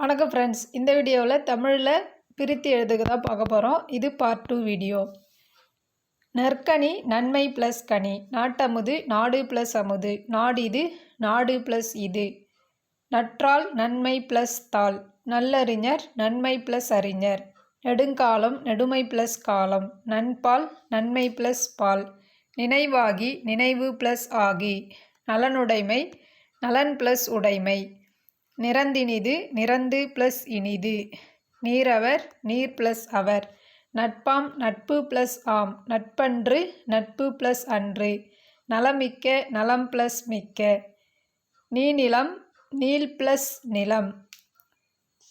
வணக்கம் ஃப்ரெண்ட்ஸ் இந்த வீடியோவில் தமிழில் பிரித்து எழுதுக தான் பார்க்க போகிறோம் இது பார்ட் டூ வீடியோ நற்கனி நன்மை ப்ளஸ் கனி. நாட்டமுது நாடு ப்ளஸ் அமுது. நாடு இது நாடு ப்ளஸ் இது. நற்றால் நன்மை ப்ளஸ் தாள். நல்லறிஞர் நன்மை ப்ளஸ் அறிஞர். நெடுங்காலம் நெடுமை ப்ளஸ் காலம். நண்பால் நன்மை ப்ளஸ் பால். நினைவாகி நினைவு ப்ளஸ் ஆகி. நலனுடைமை நலன் ப்ளஸ் உடைமை. நிறந்தினிது நிறந்து ப்ளஸ் இனிது. நீரவர் நீர் ப்ளஸ் அவர். நட்பாம் நட்பு ப்ளஸ் ஆம். நட்பன்று நட்பு ப்ளஸ் அன்று. நலமிக்க நலம் ப்ளஸ் மிக்க. நீநிலம் நீள் ப்ளஸ் நிலம்.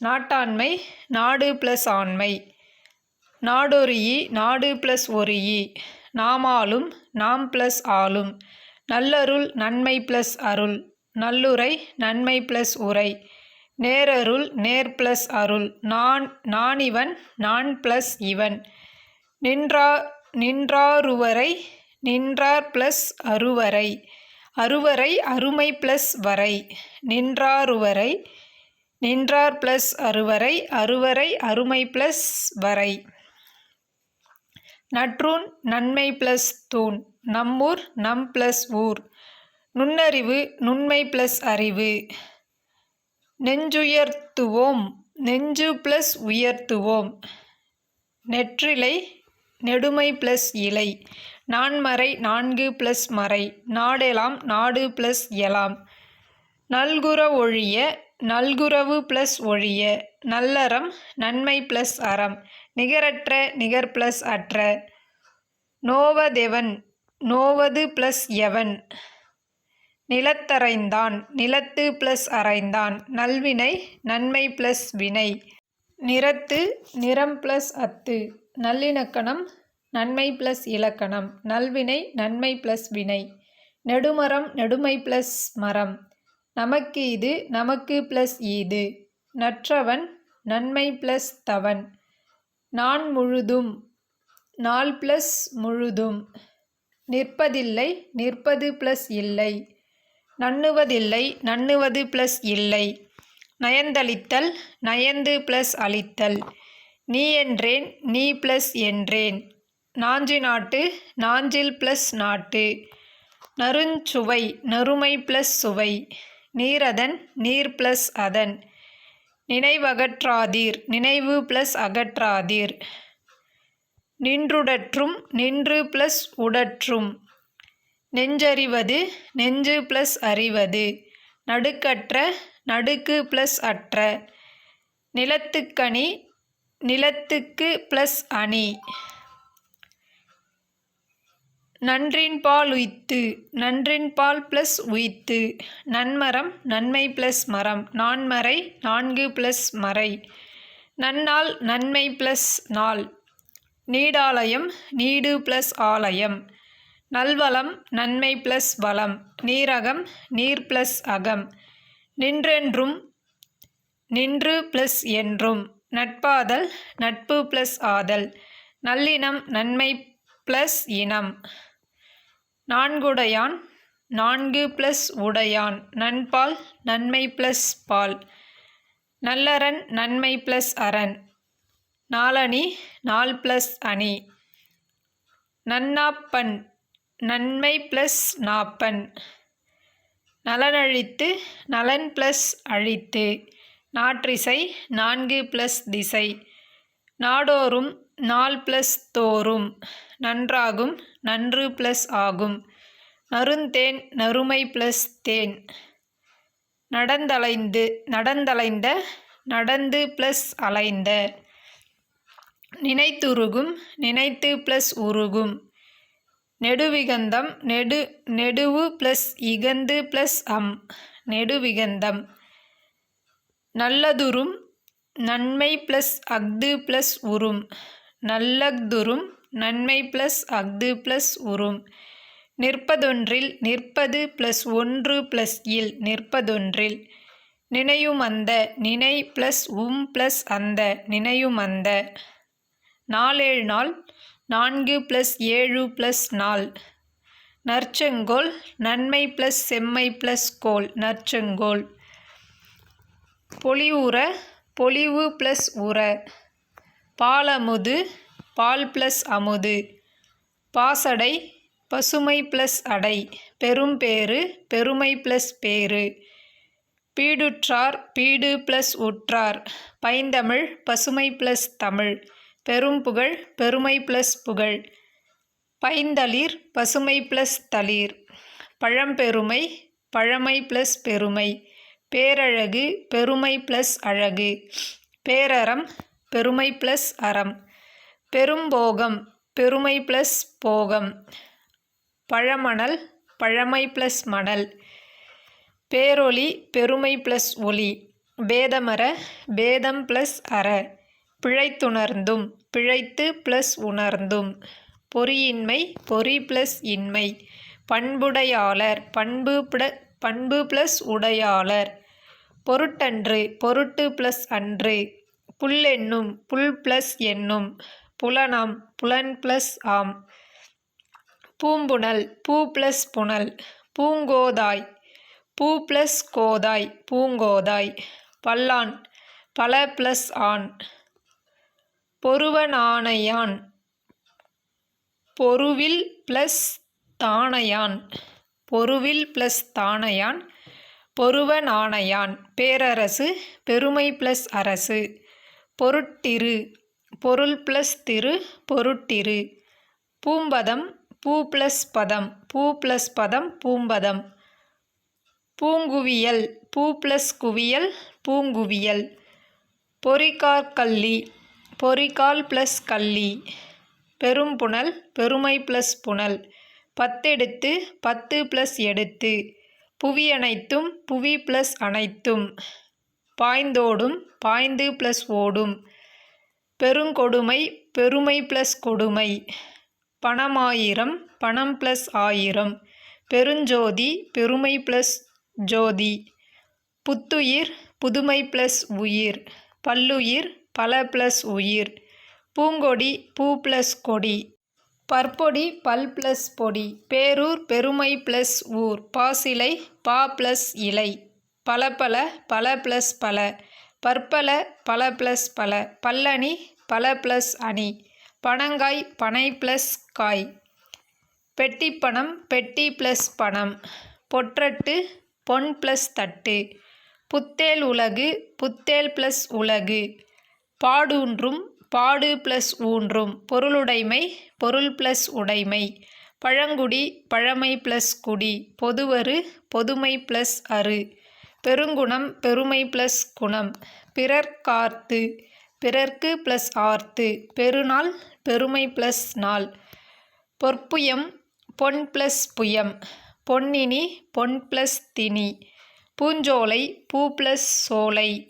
நாட்டாண்மை நாடு ப்ளஸ் ஆண்மை. நாடொருயி நாடு ப்ளஸ் ஒருயி. நாமாலும் நாம் ப்ளஸ் ஆளும். நல்லருள் நன்மை ப்ளஸ் அருள். நல்லுரை நன்மை ப்ளஸ் உரை. நேரருள் நேர் ப்ளஸ் அருள். நான் நான் இவன் நான் ப்ளஸ் இவன். நின்றா நின்றாருவரை நின்றார் ப்ளஸ் அருவரை. அருவரை அருமை ப்ளஸ் வரை. நின்றாருவரை நின்றார் ப்ளஸ் அருவரை. அருவரை அருமை ப்ளஸ் வரை. நற்றூன் நன்மை ப்ளஸ் தூண். நம்மூர் நம் ப்ளஸ் ஊர். நுண்ணறிவு நுண்மை ப்ளஸ் அறிவு. நெஞ்சுயர்த்துவோம் நெஞ்சு ப்ளஸ் உயர்த்துவோம். நெற்றிலை நெடுமை ப்ளஸ் இலை. நான்மறை நான்கு ப்ளஸ் மறை. நாடெலாம் நாடு ப்ளஸ் எலாம். நல்குற ஒழிய நல்குறவு ப்ளஸ் ஒழிய. நல்லறம் நன்மை ப்ளஸ் அறம். நிகரற்ற நிகர் ப்ளஸ் அற்ற. நோவதெவன் நோவது ப்ளஸ் எவன். நிலத்தரைந்தான் நிலத்து ப்ளஸ் அரைந்தான். நல்வினை நன்மை ப்ளஸ் வினை. நிறத்து நிறம் ப்ளஸ் அத்து. நல்லிணக்கணம் நன்மை ப்ளஸ் இலக்கணம். நல்வினை நன்மை ப்ளஸ் வினை. நெடுமரம் நெடுமை ப்ளஸ் மரம். நமக்கு இது நமக்கு ப்ளஸ் ஈது. நற்றவன் நன்மை ப்ளஸ் தவன். நான் முழுதும் நாள் ப்ளஸ் முழுதும். நிற்பதில்லை நிற்பது ப்ளஸ் இல்லை. நண்ணுவதில்லை நண்ணுவது ப்ளஸ் இல்லை. நயந்தளித்தல் நயந்து ப்ளஸ் அளித்தல். நீ என்றேன் நீ ப்ளஸ் என்றேன். நாஞ்சி நாட்டு நாஞ்சில் ப்ளஸ் நாட்டு. நறுஞ்சுவை நறுமை ப்ளஸ் சுவை. நீரதன் நீர் ப்ளஸ் அதன். நினைவகற்றாதீர் நினைவு ப்ளஸ் அகற்றாதீர். நின்றுடற்றும் நின்று ப்ளஸ் உடற்றும். நெஞ்சறிவது நெஞ்சு ப்ளஸ் அறிவது. நடுக்கற்ற நடுக்கு ப்ளஸ் அற்ற. நிலத்துக்கணி நிலத்துக்கு ப்ளஸ் அணி. நன்றின்பால் உய்த்து நன்றின்பால் ப்ளஸ் உய்த்து. நன்மரம் நன்மை ப்ளஸ் மரம். நான்மறை நான்கு ப்ளஸ் மறை. நன்னாள் நன்மை ப்ளஸ் நாள். நீடாலயம் நீடு ப்ளஸ் ஆலயம். நல்வளம் நன்மை ப்ளஸ் வளம். நீரகம் நீர் ப்ளஸ் அகம். நின்றென்றும் நின்று ப்ளஸ் என்றும். நட்பாதல் நட்பு ப்ளஸ் ஆதல். நல்லினம் நன்மை ப்ளஸ் இனம். நான்குடையான் நான்கு ப்ளஸ் உடையான். நண்பால் நன்மை ப்ளஸ் பால். நல்லரண் நன்மை ப்ளஸ் அரண் நாலணி நால் ப்ளஸ் அணி. நன்னாப்பன் நன்மை ப்ளஸ் நாப்பன். நலனழித்து நலன் ப்ளஸ் அழித்து. நாற்றிசை நான்கு ப்ளஸ் திசை. நாடோறும் நாள் ப்ளஸ் தோறும். நன்றாகும் நன்று ப்ளஸ் ஆகும். நறுந்தேன் நறுமை ப்ளஸ் தேன். நடந்தலைந்து நடந்தலைந்த நடந்து ப்ளஸ் அலைந்த. நினைத்துருகும் நினைத்து ப்ளஸ் உருகும். நெடுவிகந்தம் நெடு நெடுவு ப்ளஸ் இகந்து ப்ளஸ் அம். நெடுவிகந்தம். நல்லதுரும் நன்மை ப்ளஸ் அஃது ப்ளஸ் உரும். நல்லக்துரும் நன்மை ப்ளஸ் அஃது ப்ளஸ் உரும். நிற்பதொன்றில் நிற்பது ப்ளஸ் ஒன்று ப்ளஸ் இல் நிற்பதொன்றில். நினையுமந்த நினை ப்ளஸ் உம் ப்ளஸ் அந்த நினையும் அந்த நாளேழு நாள் நான்கு ப்ளஸ் ஏழு ப்ளஸ் நாள் நற்செங்கோல் நன்மை ப்ளஸ் செம்மை ப்ளஸ் கோல். நற்செங்கோல். பொலிவுற பொலிவு ப்ளஸ் உர பாலமுது பால் ப்ளஸ் அமுது. பாசடை பசுமை ப்ளஸ் அடை. பெரும்பேறு பெருமை ப்ளஸ் பேறு. பீடுற்றார் பீடு ப்ளஸ் உற்றார். பைந்தமிழ் பசுமை ப்ளஸ் தமிழ். பெரும்புகழ் பெருமை ப்ளஸ் புகழ். பைந்தளிர் பசுமை ப்ளஸ் தளிர். பழம்பெருமை பழமை ப்ளஸ் பெருமை. பேரழகு பெருமை ப்ளஸ் அழகு. பேரறம் பெருமை ப்ளஸ் அறம். பெரும்போகம் பெருமை ப்ளஸ் போகம். பழமணல் பழமை ப்ளஸ் மணல். பேரொளி பெருமை ப்ளஸ் ஒளி. பேதமர பேதம் ப்ளஸ் அற. பிழைத்துணர்ந்தும் பிழைத்து ப்ளஸ் உணர்ந்தும். பொறியின்மை பொறி ப்ளஸ் இன்மை. பண்புடையாளர் பண்பு பிள பண்பு ப்ளஸ் உடையாளர். பொருட்டன்று பொருட்டு ப்ளஸ் அன்று. புல்லென்னும் புல் ப்ளஸ் என்னும் புலனாம் புலன் ப்ளஸ் ஆம். பூம்புணல் பூ ப்ளஸ் புனல் பூங்கோதாய் பூ ப்ளஸ் கோதாய் பூங்கோதாய். பல்லான் பல ப்ளஸ் ஆண். பொருவனானையான். பொருவில் ப்ளஸ் தானையான். பொருவில் ப்ளஸ் தானையான். பொருவனானையான். பேரரசு பெருமை ப்ளஸ் அரசு. பொருட்டிரு பொருள் ப்ளஸ் திரு பொருட்டிரு. பூம்பதம் பூ ப்ளஸ் பதம் பூ ப்ளஸ் பதம் பூம்பதம். பூங்குவியல் பூ ப்ளஸ் குவியல் பூங்குவியல். பொறிகார்கல்லி பொறிகால் ப்ளஸ் கள்ளி. பெரும் புனல் பெருமை ப்ளஸ் புனல். பத்தெடுத்து பத்து ப்ளஸ் எடுத்து. புவி அனைத்தும் புவி ப்ளஸ் அனைத்தும் பாய்ந்தோடும் பாய்ந்து ப்ளஸ் ஓடும். பெருங்கொடுமை பெருமை ப்ளஸ் கொடுமை. பணமாயிரம் பணம் ப்ளஸ் ஆயிரம். பெருஞ்சோதி பெருமை ப்ளஸ் ஜோதி. புத்துயிர் புதுமை ப்ளஸ் உயிர். பல்லுயிர் பல ப்ளஸ் உயிர். பூங்கொடி பூ ப்ளஸ் கொடி. பற்பொடி பல் ப்ளஸ் பொடி. பேரூர் பெருமை ப்ளஸ் ஊர். பாசிலை பா ப்ளஸ் இலை. பலபல பல ப்ளஸ் பல. பற்பல பல ப்ளஸ் பல. பல்லணி பல ப்ளஸ் அணி. பனங்காய் பனை ப்ளஸ் காய். பெட்டிப்பணம் பெட்டி ப்ளஸ் பணம். பொற்றட்டு பொன் ப்ளஸ் தட்டு. புத்தேல் உலகு புத்தேல் ப்ளஸ் உலகு. பாடூன்றும் பாடு ப்ளஸ் ஊன்றும் பொருளுடைமை பொருள் ப்ளஸ் உடைமை. பழங்குடி பழமை ப்ளஸ் குடி பொதுவரு பொதுமை ப்ளஸ் அரு. பெருங்குணம் பெருமை ப்ளஸ் குணம். பிறர் கார்த்து பிறர்க்கு ப்ளஸ் ஆர்த்து. பெருநாள் பெருமை ப்ளஸ் நாள். பொற்புயம் பொன் ப்ளஸ் புயம். பொன்னினி பொன் ப்ளஸ் தினி. பூஞ்சோலை பூ ப்ளஸ் சோலை.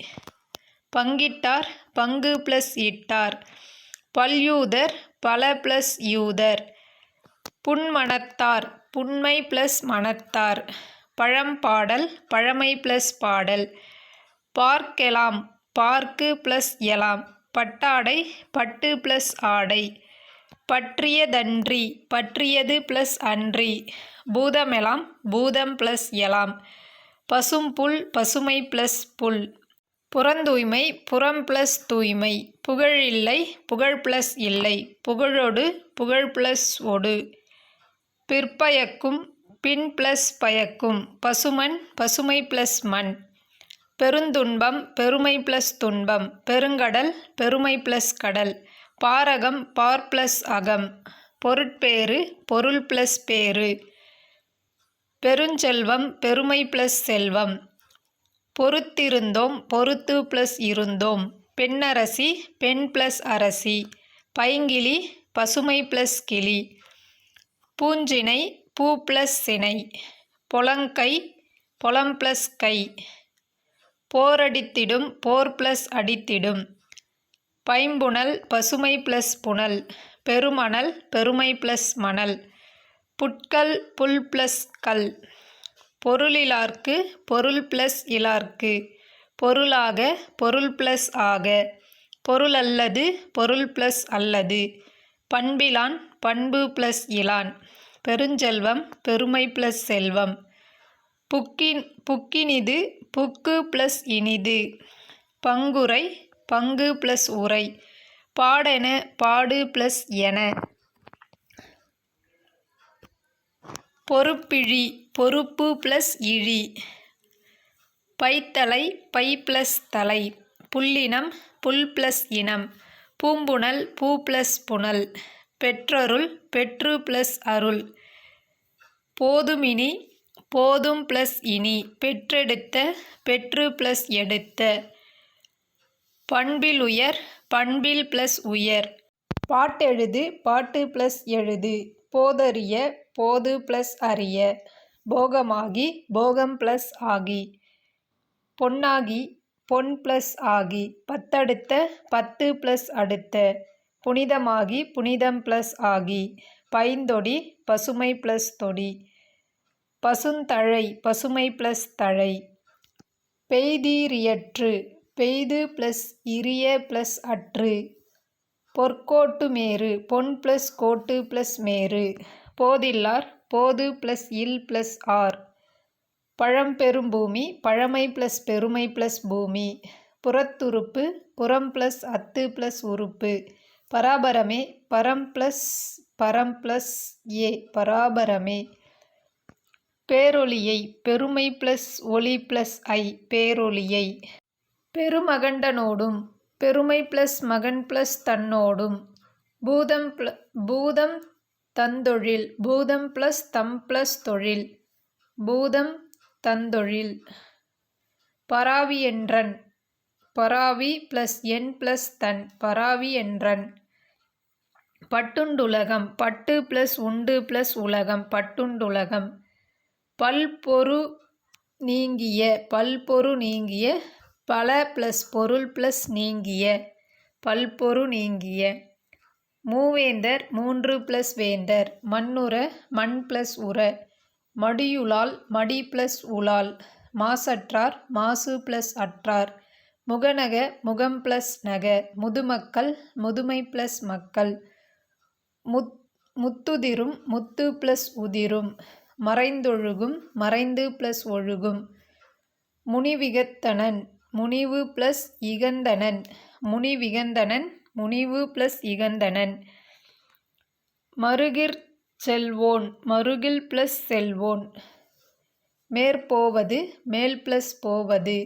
பங்கிட்டார் பங்கு ப்ளஸ் இட்டார். பல்யூதர் பல ப்ளஸ் யூதர். புன்மணத்தார் புன்மை ப்ளஸ் மணத்தார். பழம்பாடல் பழமை ப்ளஸ் பாடல். பார்க்கெலாம் பார்க்கு ப்ளஸ் எலாம். பட்டாடை பட்டு ப்ளஸ் ஆடை. பற்றியதன்றி பற்றியது ப்ளஸ் அன்றி. பூதமெலாம் பூதம் ப்ளஸ் எலாம். பசும்புல் பசுமை ப்ளஸ் புல். புறந்தூய்மை புறம் ப்ளஸ் தூய்மை. புகழ் இல்லை புகழ் ப்ளஸ் இல்லை. புகழொடு புகழ் ப்ளஸ் ஒடு. பிற்பயக்கும் பின் ப்ளஸ் பயக்கும். பசுமண் பசுமை ப்ளஸ் மண். பெருந்துன்பம் பெருமை ப்ளஸ் துன்பம். பெருங்கடல் பெருமை ப்ளஸ் கடல். பாரகம் பார் ப்ளஸ் அகம். பொருட்பேறு பொருள் ப்ளஸ் பேறு. பெருஞ்செல்வம் பெருமை ப்ளஸ் செல்வம். பொறுத்திருந்தோம் பொறுத்து ப்ளஸ் இருந்தோம். பெண்ணரசி பெண் ப்ளஸ் அரசி. பைங்கிளி பசுமை ப்ளஸ் கிளி. பூஞ்சினை பூ ப்ளஸ் சினை. பொலங்கை பொலம் ப்ளஸ் கை. போரடித்திடும் போர் ப்ளஸ் அடித்திடும். பைம்புணல் பசுமை ப்ளஸ் புனல் பெருமணல் பெருமை ப்ளஸ் மணல். புட்கல் புல் ப்ளஸ் கல். பொருளிலார்க்கு பொருள் ப்ளஸ் இலார்க்கு. பொருளாக பொருள் ப்ளஸ் ஆக. பொருளல்லது பொருள் ப்ளஸ் அல்லது. பண்பிலான் பண்பு ப்ளஸ் இலான். பெருஞ்செல்வம் பெருமை ப்ளஸ் செல்வம். புக்கின் புக்கினிது புக்கு ப்ளஸ் இனிது. பங்குரை பங்கு ப்ளஸ் உரை. பாடென பாடு ப்ளஸ் என. பொறுப்பிழி பொறுப்பு ப்ளஸ் இழி. பைத்தலை பை ப்ளஸ் தலை. புல்லினம் புல் ப்ளஸ் இனம். பூம்புணல் பூ ப்ளஸ் புனல். பெற்றருள் பெற்று ப்ளஸ் அருள். போதுமினி போதும் ப்ளஸ் இனி. பெற்றெடுத்த பெற்று ப்ளஸ் எடுத்த. பண்பில் உயர் பண்பில் ப்ளஸ் உயர். பாட்டெழுது பாட்டு ப்ளஸ் எழுது. போதறிய போது ப்ளஸ் அறிய. போகமாகி போகம் ப்ளஸ் ஆகி. பொன்னாகி பொன் ப்ளஸ் ஆகி. பத்தடுத்த பத்து ப்ளஸ் அடுத்த. புனிதமாகி புனிதம் ப்ளஸ் ஆகி. பைந்தொடி பசுமை ப்ளஸ் தொடி. பசுந்தழை பசுமை ப்ளஸ் தழை. பெய்தீரியற்று பெய்து ப்ளஸ் இரிய ப்ளஸ் அற்று. பொற்கோட்டு மேரு பொன் ப்ளஸ் கோட்டு ப்ளஸ் மேரு போதில்லார் போது ப்ளஸ் இல் ப்ளஸ் ஆர். பழம்பெரும் பூமி பழமை ப்ளஸ் பெருமை ப்ளஸ் பூமி. புறத்துறுப்பு புறம் ப்ளஸ் அத்து ப்ளஸ் உறுப்பு. பராபரமே பரம் ப்ளஸ் பரம் ப்ளஸ் ஏ பராபரமே. பேரொளியை பெருமை ப்ளஸ் ஒளி ப்ளஸ் ஐ பேரொளியை. பெருமகண்டனோடும் பெருமை ப்ளஸ் மகன் ப்ளஸ் தன்னோடும். பூதம் ப்ள பூதம் தந்தொழில் பூதம் ப்ளஸ் தம் ப்ளஸ் தொழில் பூதம் தந்தொழில். பராவி என்றன் பராவி ப்ளஸ் என் ப்ளஸ் தன் பராவி என்றன். பட்டுண்டுலகம் பட்டு ப்ளஸ் உண்டு ப்ளஸ் உலகம் பட்டுண்டுலகம். பல்பொரு நீங்கிய பல்பொரு நீங்கிய பல ப்ளஸ் பொருள் ப்ளஸ் நீங்கிய பல்பொரு நீங்கிய. மூவேந்தர் மூன்று ப்ளஸ் வேந்தர் மண்ணுற மண் ப்ளஸ் உற. மடியுளால் மடி ப்ளஸ் உலால் மாசற்றார் மாசு ப்ளஸ் அற்றார். முகநக முகம் ப்ளஸ் நக முதுமக்கள் முதுமை ப்ளஸ் மக்கள். முத் முத்துதிரும் முத்து ப்ளஸ் உதிரும் மறைந்தொழுகும் மறைந்து ப்ளஸ் ஒழுகும். முனிவிகத்தனன் முனிவு ப்ளஸ் இகந்தனன். முனிவிகந்தனன் முனிவு ப்ளஸ் இகந்தனன். மருகிற் செல்வோன் மருகில் ப்ளஸ் செல்வோன். மேற்போவது மேல் ப்ளஸ் போவது.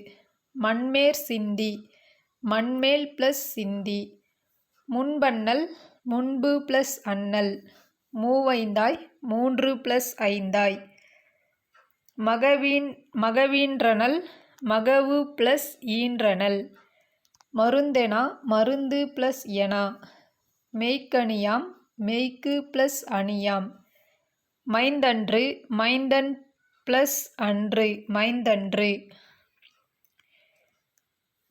மண்மேர் சிந்தி மண்மேல் ப்ளஸ் சிந்தி. முன்பண்ணல் முன்பு ப்ளஸ் அண்ணல். மூவைந்தாய் மூன்று ப்ளஸ் ஐந்தாய். மகவீன் மகவீன்றனல் மகவு ப்ளஸ் ஈன்றனல் மருந்தெனா மருந்து ப்ளஸ் எனா. மெய்க்கணியாம் மெய்க்கு ப்ளஸ் அணியாம். மைந்தன்று மைந்தன் ப்ளஸ் அன்று மைந்தன்று.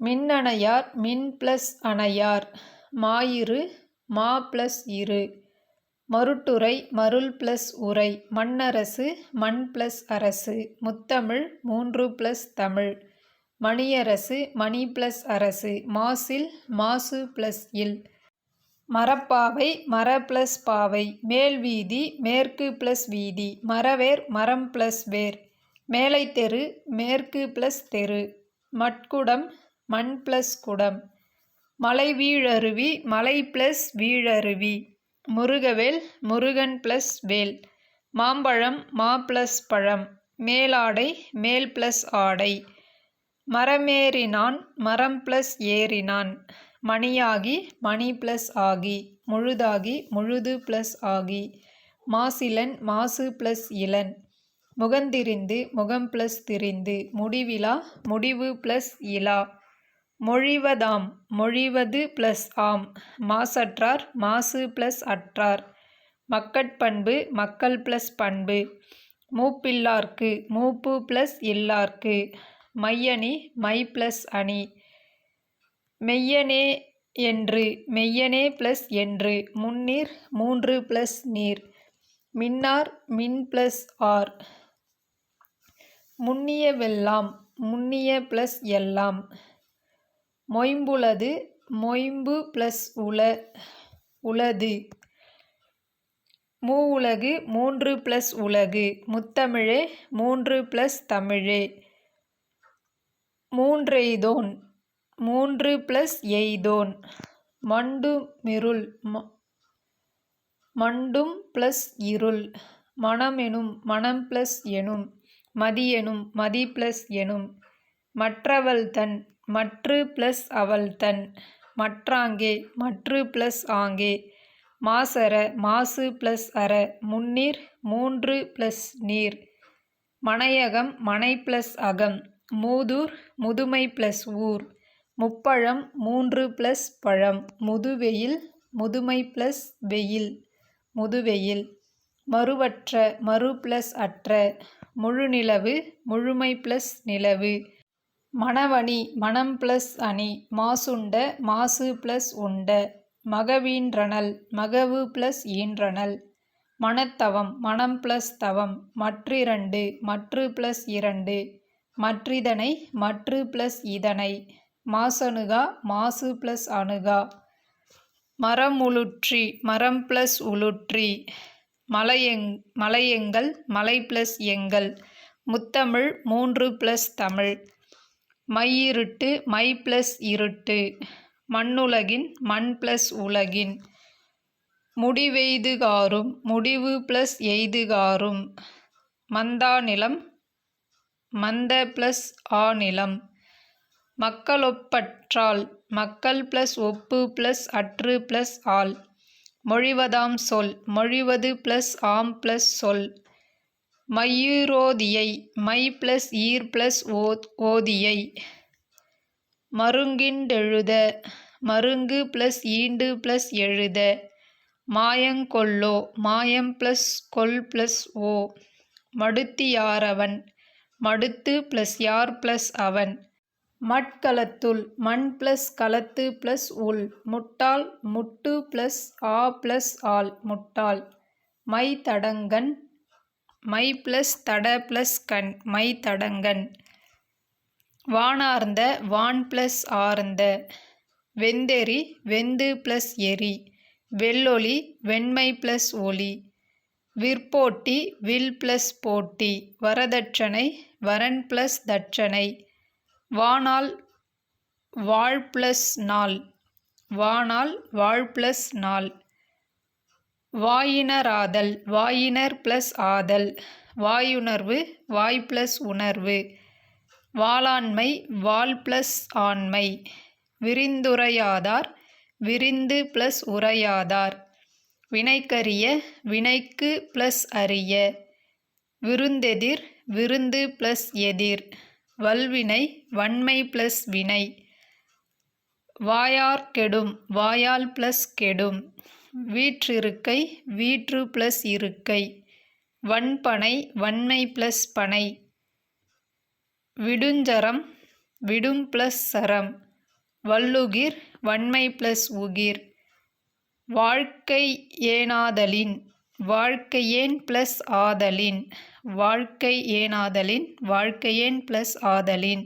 மின்னணையார் மின் ப்ளஸ் அணையார். மாயிரு மா ப்ளஸ் இரு. மருட்டுரை மருள் ப்ளஸ் உரை மண்ணரசு மண் ப்ளஸ் அரசு முத்தமிழ் மூன்று ப்ளஸ் தமிழ் மணியரசு மணி ப்ளஸ் அரசு மாசில் மாசு ப்ளஸ் இல். மரப்பாவை மர ப்ளஸ் பாவை மேல் வீதி மேற்கு ப்ளஸ் வீதி மரவேர் மரம் ப்ளஸ் வேர் மேலை தெரு மேற்கு ப்ளஸ் தெரு மட்குடம் மண் ப்ளஸ் குடம் மலை வீழருவி மலை ப்ளஸ் வீழருவி. முருகவேல் முருகன் ப்ளஸ் வேல். மாம்பழம் மா ப்ளஸ் பழம். மேலாடை மேல் ப்ளஸ் ஆடை. மரமேறினான் மரம் ப்ளஸ் ஏறினான். மணியாகி மணி ப்ளஸ் ஆகி. முழுதாகி முழுது ப்ளஸ் ஆகி. மாசிலன் மாசு ப்ளஸ் இளன். முகந்திரிந்து முகம் ப்ளஸ் திரிந்து. முடிவிலா முடிவு ப்ளஸ் இலா. மொழிவதாம். மொழிவது ப்ளஸ் ஆம். மாசற்றார் மாசு ப்ளஸ் அற்றார். மக்கட்பண்பு மக்கள் ப்ளஸ் பண்பு. மூப்பில்லார்க்கு மூப்பு ப்ளஸ் இல்லார்க்கு. மையணி மை ப்ளஸ் அணி. மெய்யனே என்று மெய்யனே ப்ளஸ் என்று. முன்னீர் மூன்று ப்ளஸ் நீர். மின்னார் மின் ப்ளஸ் ஆர். முன்னியவெல்லாம் முன்னிய ப்ளஸ் எல்லாம். மொயம்புளது மொய்ம்பு ப்ளஸ் உல உளது மூவுலகு மூன்று ப்ளஸ் உலகு. முத்தமிழே மூன்று ப்ளஸ் தமிழே. மூன்றெய்தோன் மூன்று ப்ளஸ் எய்தோன். மண்டுமிருள் ம மண்டும் ப்ளஸ் இருள். மனமெனும் மனம் ப்ளஸ் எனும். மதியெனும் மதி ப்ளஸ் எனும். மற்றவள்தன் மற்று ப்ளஸ் அவள்தன் மற்றாங்கே மற்று ப்ளஸ் ஆங்கே. மாசர மாசு ப்ளஸ் அற முன்னீர் மூன்று ப்ளஸ் நீர். மனையகம் மனை ப்ளஸ் அகம். மூதூர் முதுமை ப்ளஸ் ஊர். முப்பழம் மூன்று ப்ளஸ் பழம். முதுவெயில் முதுமை ப்ளஸ் வெயில். முதுவெயில். மறுவற்ற மறு ப்ளஸ் அற்ற. முழுநிலவு முழுமை ப்ளஸ் நிலவு. மணவணி மணம் ப்ளஸ் அணி மாசுண்ட மாசு ப்ளஸ் உண்ட மகவீன்றனல் மகவு ப்ளஸ் ஈன்றனல் மனத்தவம் மனம் ப்ளஸ் தவம் மற்றிரண்டு மற்று ப்ளஸ் இரண்டு மற்றிதனை மற்று ப்ளஸ் இதனை மாசணுகா மாசு ப்ளஸ் அணுகா மரம் உளுற்றி மரம் ப்ளஸ் உளுற்றி மலையெங் மலையெங்கள் மலை ப்ளஸ் எங்கள் முத்தமிழ் மூன்று ப்ளஸ் தமிழ் மையிருட்டு மை ப்ளஸ் இருட்டு. மண்ணுலகின் மண் ப்ளஸ் உலகின். முடிவெய்துகாரும் முடிவு ப்ளஸ் எய்துகாரும். மந்தாநிலம் மந்த ப்ளஸ் ஆநிலம் மக்களொப்பற்றால் மக்கள் ப்ளஸ் ஒப்பு ப்ளஸ் அற்று ப்ளஸ் ஆள். மொழிவதாம் சொல் மொழிவது ப்ளஸ் ஆம் ப்ளஸ் சொல். மையுரோதியை மை ப்ளஸ் ஈர் ப்ளஸ் ஓ ஓதியை. மருங்கிண்டெழுத மருங்கு ப்ளஸ் ஈண்டு ப்ளஸ் எழுத. மாயங்கொல்லோ மாயம் ப்ளஸ் கொல் ப்ளஸ் ஓ. மடுத்தியாரவன் மடுத்து ப்ளஸ் யார் ப்ளஸ் அவன். மட்கலத்துள் மண் ப்ளஸ் களத்து ப்ளஸ் உள். முட்டாள் முட்டு ப்ளஸ் ஆ ப்ளஸ் ஆள் முட்டாள். மை தடங்கன் மை ப்ளஸ் தட ப்ளஸ் கண் மை தடங்கன் வானார்ந்த வான் ப்ளஸ் ஆர்ந்த. வெந்தெறி வெந்து ப்ளஸ் எரி வெள்ளொளி வெண்மை ப்ளஸ் ஒளி. விற்போட்டி வில் ப்ளஸ் போட்டி. வரதட்சணை வரன் ப்ளஸ் தட்சணை. வானால் வாழ் ப்ளஸ் நாள். வானால் வாழ் ப்ளஸ் நாள். வாயினராதல் வாயினர் ப்ளஸ் ஆதல் வாயுணர்வு வாய் ப்ளஸ் உணர்வு. வாளாண்மை வால் ப்ளஸ் ஆண்மை. விரிந்துரையாதார் விரிந்து ப்ளஸ் உரையாதார். வினைக்கரிய வினைக்கு ப்ளஸ் அறிய. விருந்தெதிர் விருந்து ப்ளஸ் எதிர். வல்வினை வன்மை ப்ளஸ் வினை. வாயார் கெடும் வாயால் ப்ளஸ் கெடும். வீற்றிருக்கை வீற்று ப்ளஸ் இருக்கை. வன்பனை வன்மை ப்ளஸ் பனை. விடுஞ்சரம் விடும் ப்ளஸ் சரம். வல்லுகிர் வன்மை ப்ளஸ் உகிர். வாழ்க்கை ஏனாதலின் வாழ்க்கையேன் ப்ளஸ் ஆதலின். வாழ்க்கை ஏனாதலின் வாழ்க்கையேன் ப்ளஸ் ஆதலின்.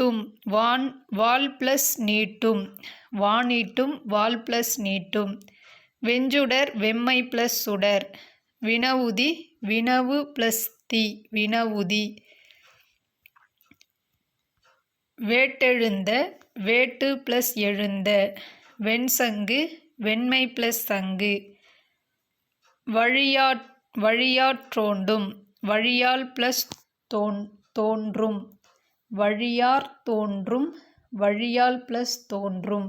டும் வான் வால் ப்ளஸ் நீட்டும். வானீட்டும் வால் ப்ளஸ் நீட்டும். வெஞ்சுடர் வெம்மை ப்ளஸ் சுடர். வினவுதி வினவு ப்ளஸ் தி வினவுதி. வேட்டெழுந்த வேட்டு ப்ளஸ் எழுந்த. வெண்சங்கு வெண்மை ப்ளஸ் சங்கு. வழியாட் வழியாற்றோண்டும் வழியால் ப்ளஸ் தோன் தோன்றும். வழியார் தோன்றும் வழியால் ப்ளஸ் தோன்றும்.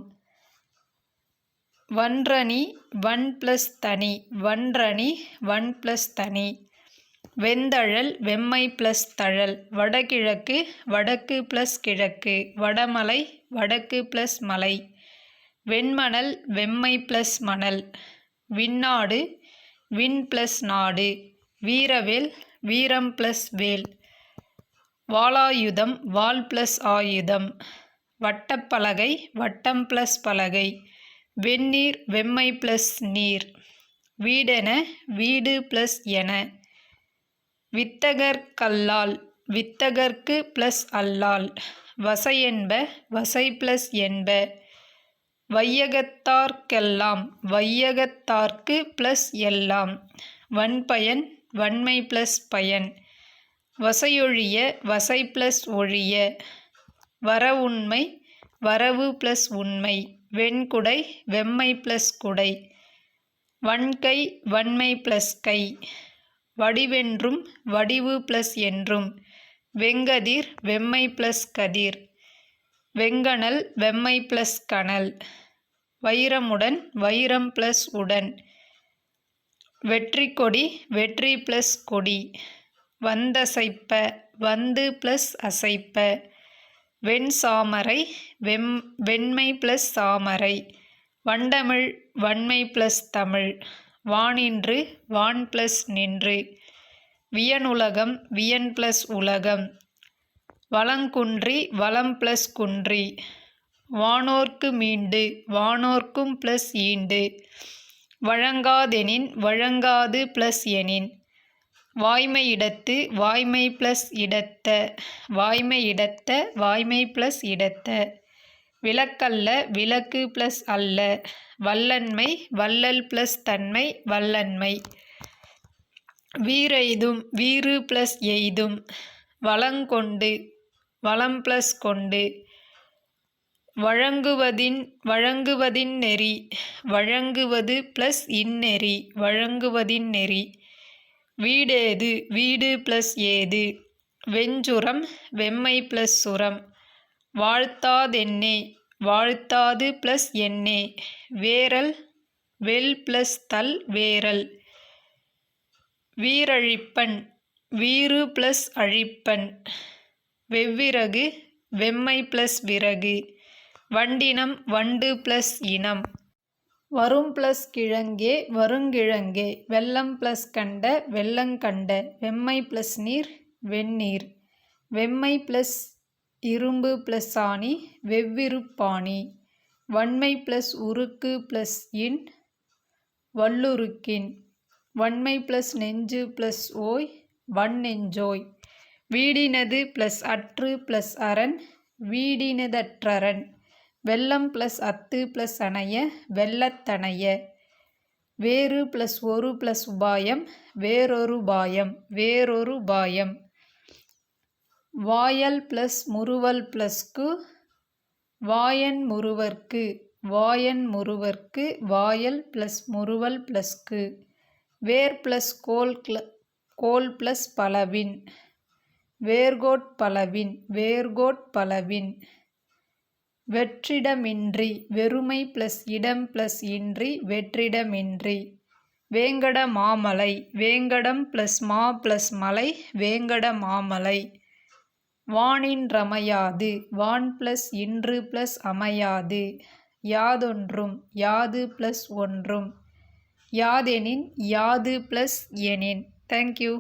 வன்றணி வன் ப்ளஸ் தனி. வன்றணி வன் ப்ளஸ் தனி. வெந்தழல் வெம்மை ப்ளஸ் தழல். வடகிழக்கு வடக்கு ப்ளஸ் கிழக்கு. வடமலை வடக்கு ப்ளஸ் மலை. வெண்மணல் வெம்மை ப்ளஸ் மணல். விண்ணாடு விண் ப்ளஸ் நாடு. வீரவேல் வீரம் ப்ளஸ் வேல். வாளாயுதம் வால் ப்ளஸ் ஆயுதம். வட்டப்பலகை வட்டம் ப்ளஸ் பலகை. வெந்நீர் வெம்மை ப்ளஸ் நீர். வீடென வீடு ப்ளஸ் என. வித்தகர்க்கல்லால் வித்தகர்க்கு ப்ளஸ் அல்லால். வசையென்ப வசை ப்ளஸ் என்ப. வையகத்தார்க்கெல்லாம் வையகத்தார்க்கு ப்ளஸ் எல்லாம். வன்பயன் வன்மை ப்ளஸ் பயன். வசையொழிய வசை ப்ளஸ் ஒழிய. வரவுண்மை வரவு ப்ளஸ் உண்மை. வெண்குடை வெம்மை ப்ளஸ் குடை. வன்கை வன்மை ப்ளஸ் கை. வடிவென்றும் வடிவு ப்ளஸ் என்றும். வெங்கதிர் வெம்மை ப்ளஸ் கதிர். வெங்கணல் வெம்மை ப்ளஸ் கணல் வைரமுடன் வைரம் ப்ளஸ் உடன். வெற்றி கொடி வெற்றி ப்ளஸ் கொடி. வந்தசைப்ப வந்து ப்ளஸ் அசைப்ப. வெண் சாமரை வெம் வெண்மை ப்ளஸ் சாமரை. வண்டமிழ் வன்மை ப்ளஸ் தமிழ். வானின்று வான் ப்ளஸ் நின்று. வியனுலகம் வியன் ப்ளஸ் உலகம். வளங்குன்றி வளம் ப்ளஸ் குன்றி. வானோர்க்கு மீண்டு வானோர்க்கும் ப்ளஸ் ஈண்டு. வழங்காதெனின் வழங்காது ப்ளஸ் எனின். வாய்மை இடத்து வாய்மை ப்ளஸ் இடத்த வாய்மை இடத்த வாய்மை ப்ளஸ் இடத்த. விளக்கல்ல விளக்கு ப்ளஸ் அல்ல. வல்லன்மை வள்ளல் ப்ளஸ் தன்மை வல்லன்மை. வீரெய்தும் வீறு ப்ளஸ் எய்தும். வளங்கொண்டு வளம் ப்ளஸ் கொண்டு. வழங்குவதின் வழங்குவதின் நெறி. வழங்குவது ப்ளஸ் இந்நெறி. வழங்குவதின் நெறி. வீடேது வீடு ப்ளஸ் ஏது? வெஞ்சுரம் வெம்மை ப்ளஸ் சுரம். வாழ்த்தாதென்னே வாழ்த்தாது ப்ளஸ் எண்ணே வேரல் வெல் ப்ளஸ் தல் வேரல் வீரழிப்பன் வீறு ப்ளஸ் அழிப்பன். வெவ்விறகு வெம்மை ப்ளஸ் விறகு. வண்டினம் வண்டு ப்ளஸ் இனம். வரும் ப்ளஸ் கிழங்கே வருங்கிழங்கே வெள்ளம் ப்ளஸ் கண்ட வெள்ளங்கண்ட வெம்மை ப்ளஸ் நீர் வெந்நீர் வெம்மை ப்ளஸ் இரும்பு ப்ளஸ் ஆணி வெவ்விருப்பாணி வன்மை ப்ளஸ் உருக்கு ப்ளஸ் இன் வல்லுருக்கின் வன்மை ப்ளஸ் நெஞ்சு ப்ளஸ் ஓய் வன்னெஞ்சோய் வீடினது ப்ளஸ் அற்று ப்ளஸ் அரண் வீடினதற்றரண். வெள்ளம் ப்ளஸ் அத்து ப்ளஸ் அணைய வெள்ளத்தணைய வேறு ப்ளஸ் ஒரு ப்ளஸ் உபாயம் வேறொரு பாயம் வேறொரு பாயம். வாயல் ப்ளஸ் முறுவல் ப்ளஸ்க்கு வாயன் முருவர்க்கு வாயன் முருவர்க்கு வாயல் ப்ளஸ் முறுவல் ப்ளஸ்க்கு வேர் ப்ளஸ் கோல் கோல் ப்ளஸ் பலவின். வேர்கோட் பலவின் வேர்கோட் பலவின். வெற்றிடமின்றி வெறுமை ப்ளஸ் இடம் ப்ளஸ் இன்றி வெற்றிடமின்றி. வேங்கட மாமலை வேங்கடம் ப்ளஸ் மா ப்ளஸ் மலை வேங்கட மாமலை. வானின்றமையாது வான் ப்ளஸ் இன்று ப்ளஸ் அமையாது. யாதொன்றும் யாது ப்ளஸ் ஒன்றும். யாதெனின் யாது ப்ளஸ் எனின். தேங்க்யூ